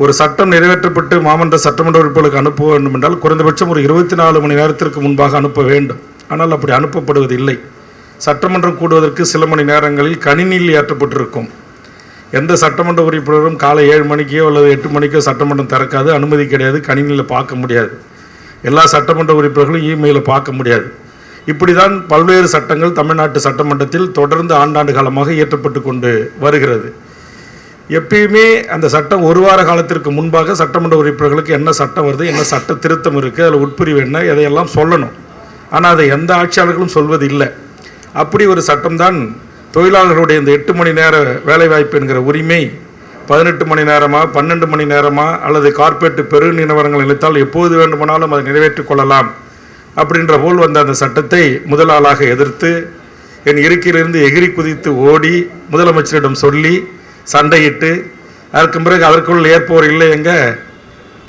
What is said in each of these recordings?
ஒரு சட்டம் நிறைவேற்றப்பட்டு மாமன்ற சட்டமன்ற உறுப்பினர்களுக்கு அனுப்ப வேண்டும் என்றால் குறைந்தபட்சம் ஒரு இருபத்தி நாலு மணி நேரத்திற்கு முன்பாக அனுப்ப வேண்டும். ஆனால் அப்படி அனுப்பப்படுவதில்லை சட்டமன்றம் கூடுவதற்கு சில மணி நேரங்களில் கணினியில் ஏற்றப்பட்டிருக்கும். எந்த சட்டமன்ற உறுப்பினரும் காலை ஏழு மணிக்கோ அல்லது எட்டு மணிக்கோ சட்டமன்றம் திறக்காது. அனுமதி கிடையாது. கணினியில் பார்க்க முடியாது. எல்லா சட்டமன்ற உறுப்பினர்களும் இமெயிலில் பார்க்க முடியாது. இப்படி தான் பல்வேறு சட்டங்கள் தமிழ்நாட்டு சட்டமன்றத்தில் தொடர்ந்து ஆண்டாண்டு காலமாக இயற்றப்பட்டு கொண்டு வருகிறது. எப்பயுமே அந்த சட்டம் ஒரு வார காலத்திற்கு முன்பாக சட்டமன்ற உறுப்பினர்களுக்கு என்ன சட்டம் வருது என்ன சட்ட திருத்தம் இருக்குது அதில் உட்பிரிவு என்ன இதையெல்லாம் சொல்லணும். ஆனால் அதை எந்த ஆட்சியாளர்களும் சொல்வது இல்லை அப்படி ஒரு சட்டம்தான் தொழிலாளர்களுடைய இந்த எட்டு மணி நேர வேலைவாய்ப்பு என்கிற உரிமை பதினெட்டு மணி நேரமா பன்னெண்டு மணி நேரமா அல்லது கார்ப்பரேட் பெரு நிலவரங்கள் நினைத்தால் எப்போது வேண்டுமானாலும் அதை நிறைவேற்றிக் கொள்ளலாம் அப்படின்ற போல் வந்த அந்த சட்டத்தை முதல் ஆளாக எதிர்த்து என் இருக்கையிலிருந்து எகிரி குதித்து ஓடி முதலமைச்சரிடம் சொல்லி சண்டையிட்டு அதற்கு பிறகு அதற்குள் ஏற்போர் இல்லை எங்க?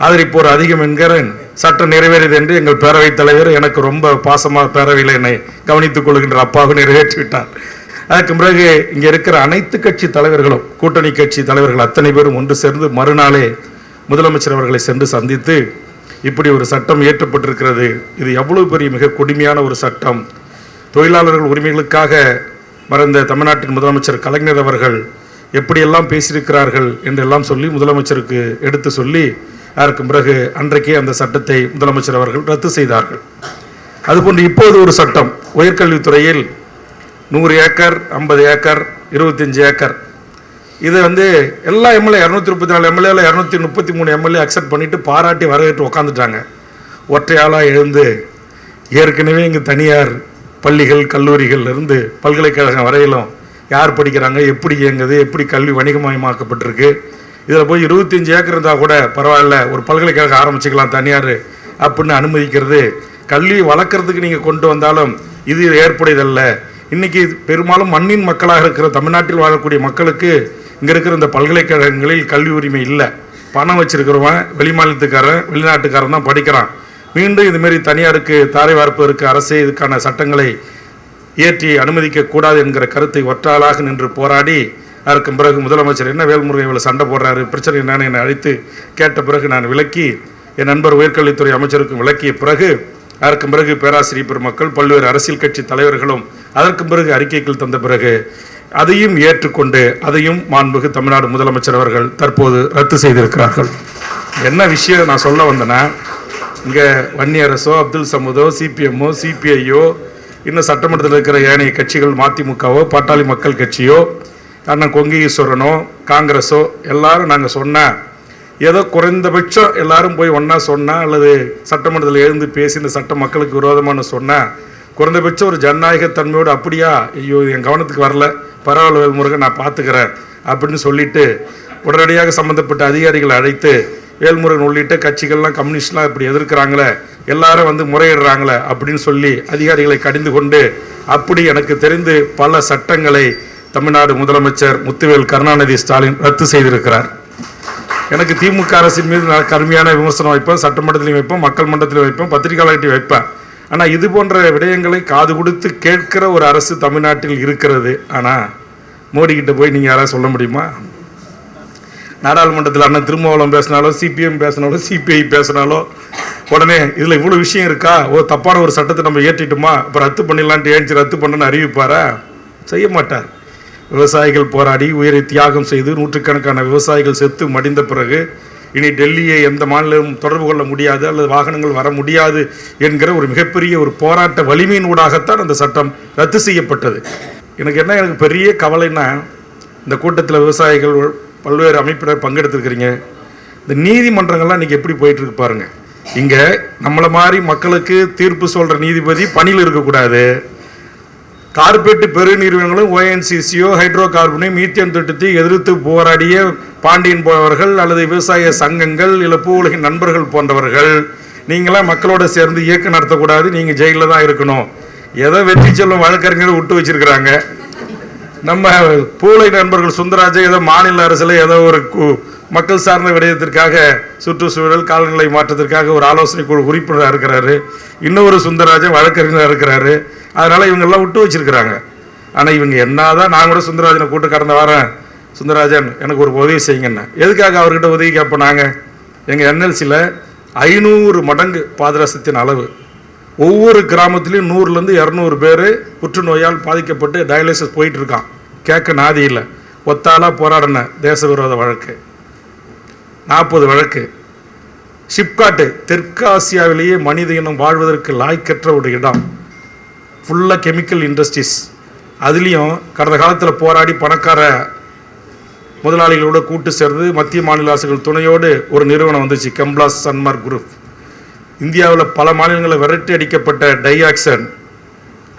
ஆதரிப்போர் அதிகம் என்கிற சட்டம் நிறைவேறியது என்று எங்கள் பேரவைத் தலைவர் எனக்கு ரொம்ப பாசமாக பேரவையில் என்னை கவனித்துக் கொள்கின்ற அப்பாவும் நிறைவேற்றிவிட்டார் அதற்கு பிறகு இங்கே இருக்கிற அனைத்து கட்சி தலைவர்களும் கூட்டணி கட்சி தலைவர்கள் அத்தனை பேரும் ஒன்று சேர்ந்து மறுநாளே முதலமைச்சர் அவர்களை சென்று சந்தித்து இப்படி ஒரு சட்டம் இயற்றப்பட்டிருக்கிறது. இது எவ்வளவு பெரிய மிக கொடுமையான ஒரு சட்டம். தொழிலாளர்கள் உரிமைகளுக்காக மறைந்த தமிழ்நாட்டின் முதலமைச்சர் கலைஞர் அவர்கள் எப்படியெல்லாம் பேசியிருக்கிறார்கள் என்றெல்லாம் சொல்லி முதலமைச்சருக்கு எடுத்து சொல்லி அதற்கு பிறகு அன்றைக்கே அந்த சட்டத்தை முதலமைச்சர் அவர்கள் ரத்து செய்தார்கள். அதுபோன்று இப்போது ஒரு சட்டம் உயர்கல்வித்துறையில் நூறு ஏக்கர் ஐம்பது ஏக்கர் இருபத்தஞ்சி ஏக்கர். இதை வந்து எல்லா எம்எல்ஏ இரநூத்தி முப்பத்தி நாலு எம்எல்ஏல இரநூத்தி முப்பத்தி மூணு எம்எல்ஏ அக்செப்ட் பண்ணிட்டு பாராட்டி வரவேற்று உட்காந்துட்டாங்க ஒற்றையாளாக எழுந்து ஏற்கனவே இங்கே தனியார் பள்ளிகள் கல்லூரிகள் இருந்து பல்கலைக்கழகம் வரையிலும் யார் படிக்கிறாங்க எப்படி இயங்குது எப்படி கல்வி வணிகமயமாக்கப்பட்டிருக்கு. இதில் போய் இருபத்தஞ்சி ஏக்கர் இருந்தால் கூட பரவாயில்ல ஒரு பல்கலைக்கழகம் ஆரம்பிச்சுக்கலாம் தனியார் அப்படின்னு அனுமதிக்கிறது. கல்வி வளர்க்குறதுக்கு நீங்கள் கொண்டு வந்தாலும் இது ஏற்புடையதல்ல. இன்னைக்கு பெரும்பாலும் மண்ணின் மக்களாக இருக்கிற தமிழ்நாட்டில் வாழக்கூடிய மக்களுக்கு இங்கே இருக்கிற இந்த பல்கலைக்கழகங்களில் கல்வி உரிமை இல்லை. பணம் வச்சுருக்கிறவன் வெளிமாநிலத்துக்காரன் வெளிநாட்டுக்காரன் தான் படிக்கிறான். மீண்டும் இதுமாரி தனியாருக்கு தாரை வார்ப்பதற்கு அரசே இதுக்கான சட்டங்களை இயற்றி அனுமதிக்கக்கூடாது என்கிற கருத்தை ஒற்றாளாக நின்று போராடி அதற்கு பிறகு முதலமைச்சர் என்ன வேல்முருகன் இவ்வளோ சண்டை போடுறாரு பிரச்சனை என்னன்னு என்னை அழைத்து கேட்ட பிறகு நான் விளக்கி என் நண்பர் உயர்கல்வித்துறை அமைச்சருக்கும் விளக்கிய பிறகு அதற்கு பிறகு பேராசிரியர் பெருமக்கள் பல்வேறு அரசியல் கட்சி தலைவர்களும் அதற்கு பிறகு அறிக்கைகள் தந்த பிறகு அதையும் ஏற்றுக்கொண்டு அதையும் மாண்புகு தமிழ்நாடு முதலமைச்சர் அவர்கள் தற்போது ரத்து செய்திருக்கிறார்கள். என்ன விஷயம் நான் சொல்ல வந்தேன்னா இங்கே வன்னியரசோ அப்துல் சமூதோ சிபிஎம்மோ சிபிஐயோ இன்னும் சட்டமன்றத்தில் இருக்கிற ஏனைய கட்சிகள் மதிமுகவோ பாட்டாளி மக்கள் கட்சியோ அண்ணன் கொங்கீஸ்வரனோ காங்கிரஸோ எல்லாரும் நாங்கள் சொன்னால் ஏதோ குறைந்தபட்சம் எல்லாரும் போய் ஒன்றா சொன்னால் அல்லது சட்டமன்றத்தில் எழுந்து பேசி இந்த சட்டம் மக்களுக்கு விரோதமான சொன்னால் குறைந்தபட்சம் ஒரு ஜனநாயக தன்மையோடு அப்படியா ஐயோ என் கவனத்துக்கு வரல பரவாயில்ல வேல்முருகன் நான் பார்த்துக்கிறேன் அப்படின்னு சொல்லிட்டு உடனடியாக சம்மந்தப்பட்ட அதிகாரிகளை அழைத்து வேல்முருகன் உள்ளிட்ட கட்சிகள்லாம் கம்யூனிஸ்ட்லாம் இப்படி எதிர்க்கிறாங்களே எல்லாரும் வந்து முறையிடுறாங்களே அப்படின்னு சொல்லி அதிகாரிகளை கடிந்து கொண்டு அப்படி எனக்கு தெரிந்து பல சட்டங்களை தமிழ்நாடு முதலமைச்சர் முத்துவேல் கருணாநிதி ஸ்டாலின் ரத்து செய்திருக்கிறார். எனக்கு திமுக அரசின் மீது நான் கடுமையான விமர்சனம் வைப்பேன் சட்டமன்றத்திலையும் வைப்பேன் மக்கள் மன்றத்திலையும் வைப்பேன் பத்திரிகையாளர்கிட்டையும் வைப்பேன். ஆனால் இது போன்ற விடயங்களை காது கொடுத்து கேட்கிற ஒரு அரசு தமிழ்நாட்டில் இருக்கிறது. ஆனால் மோடி போய் நீங்கள் யாராவது சொல்ல முடியுமா? நாடாளுமன்றத்தில் அண்ணன் திருமாவளம் பேசினாலோ சிபிஎம் பேசினாலோ சிபிஐ பேசினாலோ உடனே இதில் இவ்வளோ விஷயம் இருக்கா? ஓ தப்பான ஒரு சட்டத்தை நம்ம ஏற்றிட்டோமா இப்போ ரத்து பண்ணிடலான்ட்டு ஏஞ்சி ரத்து பண்ணுன்னு அறிவிப்பாரா? செய்ய மாட்டார். விவசாயிகள் போராடி உயிரை தியாகம் செய்து நூற்றுக்கணக்கான விவசாயிகள் செத்து மடிந்த பிறகு இனி டெல்லியை எந்த மாநிலமும் தொடர்பு கொள்ள முடியாது அல்லது வாகனங்கள் வர முடியாது என்கிற ஒரு மிகப்பெரிய ஒரு போராட்ட வலிமையின் ஊடாகத்தான் அந்த சட்டம் ரத்து செய்யப்பட்டது. எனக்கு என்ன எனக்கு பெரிய கவலைன்னா இந்த கூட்டத்தில் விவசாயிகள் பல்வேறு அமைப்பினர் பங்கெடுத்துருக்கிறீங்க. இந்த நீதிமன்றங்கள்லாம் இன்றைக்கி எப்படி போயிட்டுருக்கு பாருங்கள் பாருங்க. இங்கே நம்மளை மாதிரி மக்களுக்கு தீர்ப்பு சொல்கிற நீதிபதி பணியில் இருக்கக்கூடாது. கார்பரேட் பெருநிறுவனங்களும் ஓஎன்சிசியோ ஹைட்ரோ கார்பனையும் மீத்தேன் திட்டத்தை எதிர்த்து போராடிய பாண்டியன் போன்றவர்கள் அல்லது விவசாய சங்கங்கள் இல்லை பூ உலகின் நண்பர்கள் போன்றவர்கள். நீங்களாம் மக்களோட சேர்ந்து இயக்கம் நடத்தக்கூடாது. நீங்கள் ஜெயிலில் தான் இருக்கணும். எதை வெற்றி செல்லும் வழக்கறிஞரை விட்டு வச்சிருக்கிறாங்க. நம்ம பூலை நண்பர்கள் சுந்தராஜ் ஏதோ மாநில அரசில் ஏதோ ஒரு கு- மக்கள் சார்ந்த விடயத்திற்காக சுற்றுச்சூழல் காலநிலை மாற்றத்திற்காக ஒரு ஆலோசனை குழு உறுப்பினராக இருக்கிறாரு. இன்னொரு சுந்தரராஜன் வழக்கறிஞராக இருக்கிறாரு. அதனால் இவங்கெல்லாம் விட்டு வச்சிருக்கிறாங்க. ஆனால் இவங்க என்னதான் நான் கூட சுந்தரராஜனை கூட்டு கடந்த வாரம் சுந்தரராஜன் எனக்கு ஒரு உதவி செய்யுங்கண்ணே எதுக்காக அவர்கிட்ட உதவி கேட்போம் நாங்கள் எங்கள் என்எல்சியில் ஐநூறு மடங்கு பாதரசத்தின் அளவு. ஒவ்வொரு கிராமத்துலேயும் நூறுலேருந்து இரநூறு பேர் புற்றுநோயால் பாதிக்கப்பட்டு டயாலிசிஸ் போயிட்டுருக்கான். கேட்க நாதி இல்லை. ஒத்தாலாக போராடின தேச விரோத வழக்கு. நாற்பது வழக்கு. ஷிப்காட்டு தெற்காசியாவிலேயே மனித இனம் வாழ்வதற்கு லாய்க்கற்ற ஒரு இடம். ஃபுல்லாக கெமிக்கல் இண்டஸ்ட்ரீஸ் அதுலேயும் கடந்த காலத்தில் போராடி பணக்கார முதலாளிகளோட கூட்டு சேர்ந்து மத்திய மாநில அரசுகள் துணையோடு ஒரு நிறுவனம் வந்துச்சு. கம்ப்ளாஸ் சன்மார்க் குரூப். இந்தியாவில் பல மாநிலங்களில் விரட்டி அடிக்கப்பட்ட டைஆக்சன்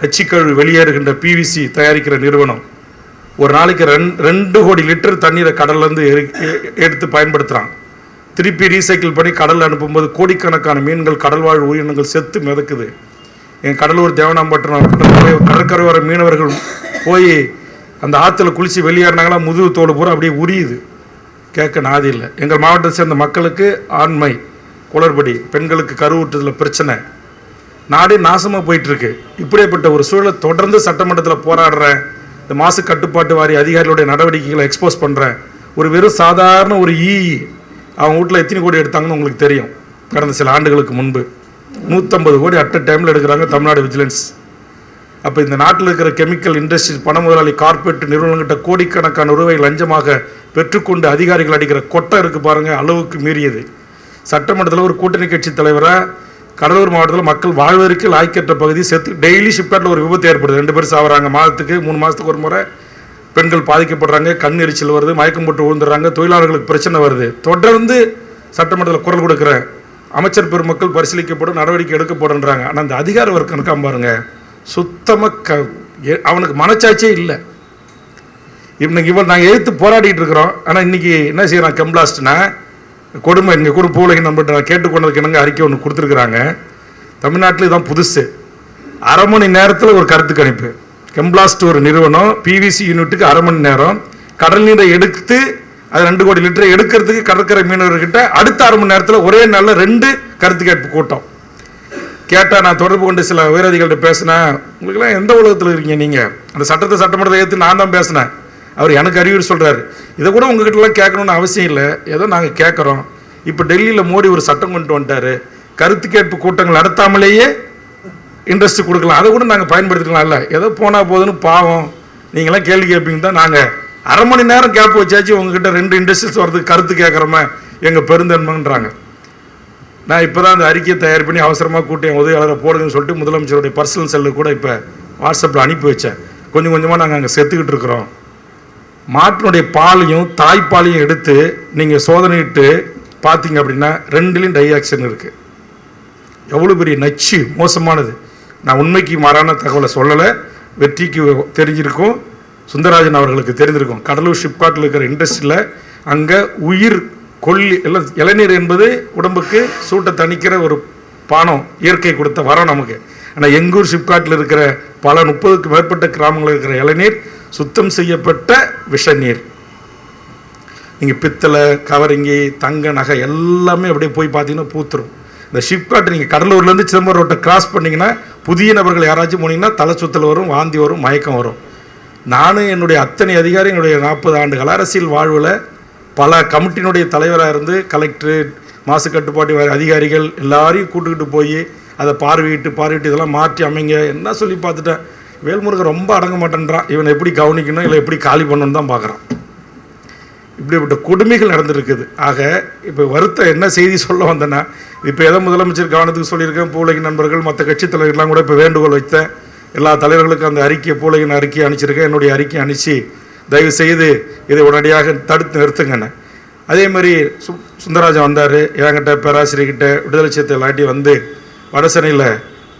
நச்சுக்கழிவு வெளியேறுகின்ற பிவிசி தயாரிக்கிற நிறுவனம். ஒரு நாளைக்கு ரெண் ரெண்டு கோடி லிட்டர் தண்ணீரை கடல்லேருந்து எடுத்து பயன்படுத்துகிறான் திருப்பி ரீசைக்கிள் பண்ணி கடலில் அனுப்பும்போது கோடிக்கணக்கான மீன்கள் கடல்வாழ் உயிரினங்கள் செத்து மிதக்குது. என் கடலூர் தேவனாம்பட்டினம் கடற்கரை கடற்கரையோர மீனவர்கள் போய் அந்த ஆற்றுல குளித்து வெளியேறினாங்களா முதுகு தோல் பூரா அப்படியே உரியுது. கேட்க நாதி இல்லை எங்கள் மாவட்டத்தை சேர்ந்த மக்களுக்கு ஆண்மை. குளறுபடி பெண்களுக்கு கருவுற்றதில் பிரச்சனை. நாடே நாசமாக போயிட்டுருக்கு. இப்படிப்பட்ட ஒரு சூழலை தொடர்ந்து சட்டமன்றத்தில் போராடுறேன் இந்த மாசு கட்டுப்பாட்டு வாரி அதிகாரிகளுடைய நடவடிக்கைகளை எக்ஸ்போஸ் பண்ணுறேன் ஒரு வெறும் சாதாரண ஒரு ஈ அவங்க வீட்டில் எத்தனை கோடி எடுத்தாங்கன்னு உங்களுக்கு தெரியும். கடந்த சில ஆண்டுகளுக்கு முன்பு. நூற்றம்பது கோடி அட் டைமில் எடுக்கிறாங்க தமிழ்நாடு விஜிலன்ஸ் அப்போ இந்த நாட்டில் இருக்கிற கெமிக்கல் இண்டஸ்ட்ரி பண முதலாளி கார்ப்பரேட் நிறுவனங்கிட்ட கோடிக்கணக்கான ரூபாய் லஞ்சமாக பெற்றுக்கொண்டு அதிகாரிகள் அடிக்கிற கொட்டை இருக்குது பாருங்கள் அளவுக்கு மீறியது. சட்டமன்றத்தில் ஒரு கூட்டணி கட்சி தலைவராக கடலூர் மாவட்டத்தில் மக்கள் வாழ்வதற்கு லாய்க்கற்ற பகுதி செத்து டெய்லி ஷிப்காட்டில் ஒரு விபத்து ஏற்படுது. ரெண்டு பேரும் சாவறாங்க. மாதத்துக்கு மூணு மாதத்துக்கு ஒரு முறை பெண்கள் பாதிக்கப்படுறாங்க கண் எரிச்சல் வருது மயக்கம் போட்டு விழுந்துடுறாங்க தொழிலாளர்களுக்கு பிரச்சனை வருது. தொடர்ந்து சட்டமன்றத்தில் குரல் கொடுக்குற அமைச்சர் பெருமக்கள் பரிசீலிக்கப்படும் நடவடிக்கை எடுக்கப்படுன்றாங்க ஆனால் அந்த அதிகார வர்க்கம் இருக்காம பாருங்க. சுத்தமாக க எ- அவனுக்கு மனச்சாட்சியே இல்லை. இன்னைக்கு இவன் நாங்கள் எதிர்த்து போராடிட்டு இருக்கிறோம். ஆனால் இன்னைக்கு என்ன செய்யறான்? கெம்பிளாஸ்ட்னா கொடுமை இங்கே கூட பூலகி நம்பிட்டு நான் கேட்டுக்கொண்டதுக்கு என்னங்க அறிக்கை ஒன்று கொடுத்துருக்குறாங்க? தமிழ்நாட்டில் இதான் புதுசு. அரை மணி நேரத்தில் ஒரு கருத்து கணிப்பு. கெம்பிளாஸ்ட் ஒரு நிறுவனம் பிவிசி யூனிட்டுக்கு அரை மணி நேரம். கடல் நீரை எடுத்து அது ரெண்டு கோடி லிட்டரை எடுக்கிறதுக்கு கடற்கரை மீனவர்கிட்ட அடுத்த அரை மணி நேரத்தில் ஒரே நாளில் ரெண்டு கருத்து கேட்பு கூட்டம். கேட்டால் நான் தொடர்பு கொண்டு சில உயரதிகள்கிட்ட பேசினேன். உங்களுக்குலாம் எந்த உலகத்தில் இருக்கீங்க நீங்கள் அந்த சட்டத்தை சட்டமன்றத்தை ஏற்று நான் தான் பேசினேன். அவர் எனக்கு அறிவுரை சொல்கிறாரு இதை கூட உங்ககிட்டலாம் கேட்கணும்னு அவசியம் இல்லை. ஏதோ நாங்கள் கேட்குறோம். இப்போ டெல்லியில் மோடி ஒரு சட்டம் கொண்டு வந்துட்டாரு. கருத்து கேட்பு கூட்டங்கள் நடத்தாமலேயே இன்ட்ரெஸ்ட் கொடுக்கலாம். அதை கூட நாங்கள் பயன்படுத்திக்கலாம்ல ஏதோ போனால் போதுன்னு பாவம். நீங்களாம் கேள்வி கேட்பீங்க தான் நாங்கள் அரை மணி நேரம் கேப் வச்சாச்சு. உங்ககிட்ட ரெண்டு இண்டஸ்ட்ரீஸ் வரதுக்கு கருத்து கேட்குறோமே எங்கள் பெருந்தன்மைன்றாங்க. நான் இப்போ தான் அந்த அறிக்கையை தயார் பண்ணி அவசரமாக கூட்டி என் உதவியாளரை போடுங்கன்னு சொல்லிட்டு முதலமைச்சருடைய பர்சனல் செல்லு கூட இப்போ வாட்ஸ்அப்பில் அனுப்பி வச்சேன். கொஞ்சம் கொஞ்சமாக நாங்கள் அங்கே செத்துக்கிட்டு இருக்கிறோம். மாட்டினுடைய பாலையும் தாய்ப்பாலையும் எடுத்து நீங்கள் சோதனையிட்டு பார்த்தீங்க அப்படின்னா ரெண்டுலேயும் டைஆக்சன் இருக்குது எவ்வளோ பெரிய நச்சு மோசமானது. நான் உண்மைக்கு மாறான தகவலை சொல்லலை. வெற்றிக்கு தெரிஞ்சிருக்கும். சுந்தரராஜன் அவர்களுக்கு தெரிந்திருக்கும். கடலூர் ஷிப்காட்டில் இருக்கிற இண்டஸ்ட்ரியில் அங்கே உயிர் கொல்லி எல்லாம் இளநீர் என்பது உடம்புக்கு சூட்டை தணிக்கிற ஒரு பானம் இயற்கை கொடுத்த வரம் நமக்கு. ஆனால் எங்கூர் ஷிப்காட்டில் இருக்கிற பல முப்பதுக்கு மேற்பட்ட கிராமங்களில் இருக்கிற இளநீர் சுத்தம் செய்யப்பட்ட விஷ நீர் நீங்கள் பித்தளை கவரிங்கி தங்க நகை எல்லாமே அப்படியே போய் பார்த்தீங்கன்னா பூத்துரும். இந்த ஷிப்காட் நீங்கள் கடலூர்லேருந்து சிதம்பரம் ரோட்டை கிராஸ் பண்ணிங்கன்னா புதிய நபர்கள் யாராச்சும் போனீங்கன்னா தலை சுத்தல் வரும் வாந்தி வரும் மயக்கம் வரும். நானும் என்னுடைய அத்தனை அதிகாரி என்னுடைய நாற்பது ஆண்டுகள் அரசியல் வாழ்வில் பல கமிட்டியினுடைய தலைவராக இருந்து கலெக்டரு மாசு கட்டுப்பாட்டு அதிகாரிகள் எல்லாரையும் கூட்டுக்கிட்டு போய் அதை பார்வையிட்டு பார்வையிட்டு இதெல்லாம் மாற்றி அமைங்க என்ன சொல்லி பார்த்துட்டேன். வேல்முருகன் ரொம்ப அடங்க மாட்டேன்றான் இவனை எப்படி கவனிக்கணும்? இல்லை எப்படி காலி பண்ணணும் தான் பார்க்குறான் இப்படிப்பட்ட கொடுமைகள் நடந்திருக்குது. ஆக இப்போ வருத்த என்ன செய்தி சொல்ல வந்தேன்னா இப்போ எதை முதலமைச்சர் கவனத்துக்கு சொல்லியிருக்கேன்? பூலகி நண்பர்கள் மற்ற கட்சி தலைவர்கள்லாம் கூட இப்போ வேண்டுகோள் வைத்தேன். எல்லா தலைவர்களுக்கும் அந்த அறிக்கையை பூலகின் அறிக்கையை அனுப்பிச்சிருக்கேன். என்னுடைய அறிக்கையை அனுப்பிச்சு தயவு செய்து இதை உடனடியாக தடுத்து நிறுத்துங்கண்ணே அதே மாதிரி சு சுந்தரராஜன் வந்தார். என்கிட்ட பேராசிரியர்கிட்ட விடுதலை சிறுத்தை எல்லாட்டி வந்து வடசென்னையில்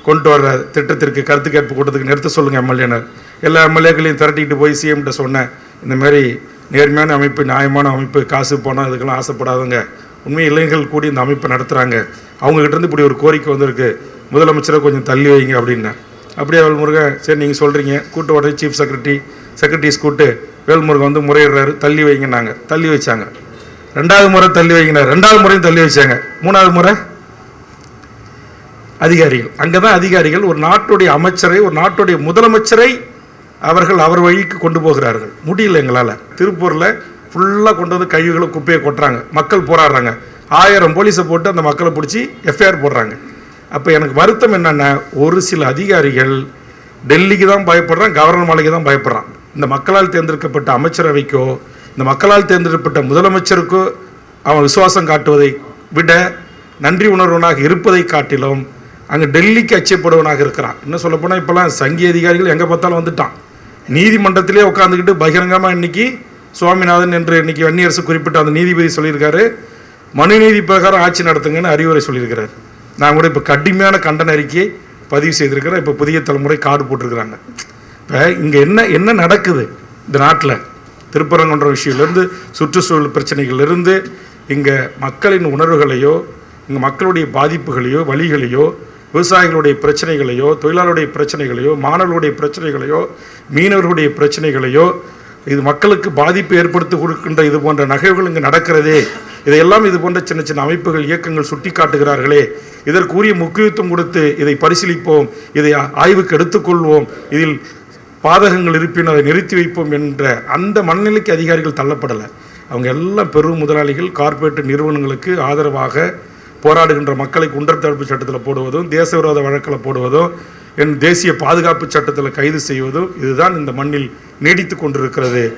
கொண்டு வர்ற திட்டத்திற்கு கருத்து கேட்பு கூட்டத்துக்கு நிறுத்த சொல்லுங்கள் எம்எல்ஏனர். எல்லா எம்எல்ஏக்களையும் திரட்டிக்கிட்டு போய் சிஎம்கிட்ட சொன்னேன். இந்த மாதிரி நேர்மையான அமைப்பு நியாயமான அமைப்பு காசு போனால் இதுக்கெல்லாம் ஆசைப்படாதவங்க. உண்மை இளைஞர்கள் கூடி இந்த அமைப்பை நடத்துகிறாங்க அவங்ககிட்டருந்து இப்படி ஒரு கோரிக்கை வந்திருக்கு. முதலமைச்சரை கொஞ்சம் தள்ளி வைங்க அப்படின்னேன். அப்படியே வேல்முருகன்? சரி நீங்கள் சொல்கிறீங்க கூட்டு உடனே சீஃப் செக்ரட்டரி செக்ரட்டரிஸ் கூட்டு வேல்முருகன் வந்து முறையிடுறாரு. தள்ளி வைங்கன்னாங்க. தள்ளி வச்சாங்க. ரெண்டாவது முறை தள்ளி வைங்கினார் ரெண்டாவது முறையும் தள்ளி வச்சாங்க. மூணாவது முறை? அதிகாரிகள். அங்கே தான் அதிகாரிகள் ஒரு நாட்டுடைய அமைச்சரை ஒரு நாட்டுடைய முதலமைச்சரை அவர்கள் அவர் வழிக்கு கொண்டு போகிறார்கள். முடியல எங்களால். திருப்பூரில் ஃபுல்லாக கொண்டு வந்து கழிவுகளை குப்பையை கொட்டுறாங்க. மக்கள் போராடுறாங்க. ஆயிரம் போலீஸை போட்டு அந்த மக்களை பிடிச்சி எஃப்ஐஆர் போடுறாங்க. அப்போ எனக்கு வருத்தம் என்னென்னா ஒரு சில அதிகாரிகள் டெல்லிக்கு தான் பயப்படுறான் கவர்னர் மாலைக்கு தான் பயப்படுறான். இந்த மக்களால் தேர்ந்தெடுக்கப்பட்ட அமைச்சரவைக்கோ இந்த மக்களால் தேர்ந்தெடுக்கப்பட்ட முதலமைச்சருக்கோ அவன் விசுவாசம் காட்டுவதை விட நன்றி உணர்வனாக இருப்பதை காட்டிலும் அங்கே டெல்லிக்கு அச்சப்படுவனாக இருக்கிறான். இன்னும் சொல்லப்போனால் இப்போல்லாம் சங்கி அதிகாரிகள் எங்கே பார்த்தாலும் வந்துட்டான். நீதிமன்றத்திலே உட்காந்துக்கிட்டு பகிரங்கமாக இன்னைக்கு சுவாமிநாதன் என்று இன்னைக்கு வன்னியரசு குறிப்பிட்ட அந்த நீதிபதி சொல்லியிருக்காரு. மனு நீதி பிரகாரம் ஆட்சி நடத்துங்கன்னு அறிவுரை சொல்லியிருக்கிறார். நான் கூட இப்போ கடுமையான கண்டன அறிக்கையை பதிவு செய்திருக்கிறேன். இப்போ புதிய தலைமுறை கார்டு போட்டிருக்கிறாங்க. இப்போ இங்கே என்ன என்ன நடக்குது இந்த நாட்டில்? திருப்பரங்குன்ற விஷயம்லேருந்து சுற்றுச்சூழல் பிரச்சனைகள்லேருந்து இங்கே மக்களின் உணர்வுகளையோ இங்கே மக்களுடைய பாதிப்புகளையோ வழிகளையோ விவசாயிகளுடைய பிரச்சனைகளையோ தொழிலாளருடைய பிரச்சனைகளையோ மாணவர்களுடைய பிரச்சனைகளையோ மீனவர்களுடைய பிரச்சனைகளையோ இது மக்களுக்கு பாதிப்பு ஏற்படுத்தி கொடுக்கின்ற இது போன்ற நகைவுகள் இங்கு நடக்கிறதே இதையெல்லாம் இது போன்ற சின்ன சின்ன அமைப்புகள் இயக்கங்கள் சுட்டி காட்டுகிறார்களே இதற்குரிய முக்கியத்துவம் கொடுத்து இதை பரிசீலிப்போம் இதை ஆய்வுக்கு எடுத்துக்கொள்வோம் இதில் பாதகங்கள் இருப்பின் அதை நிறுத்தி வைப்போம் என்ற அந்த மனநிலைக்கு அதிகாரிகள் தள்ளப்படலை. அவங்க எல்லாம் பெரும் முதலாளிகள் கார்ப்பரேட் நிறுவனங்களுக்கு ஆதரவாக போராடுகின்ற மக்களை குண்டர் தடுப்பு சட்டத்தில் போடுவதும் தேசவிரோத வழக்கில் போடுவதும் என் தேசிய பாதுகாப்பு சட்டத்தில் கைது செய்வதும் இதுதான் இந்த மண்ணில் நீடித்து கொண்டிருக்கிறது.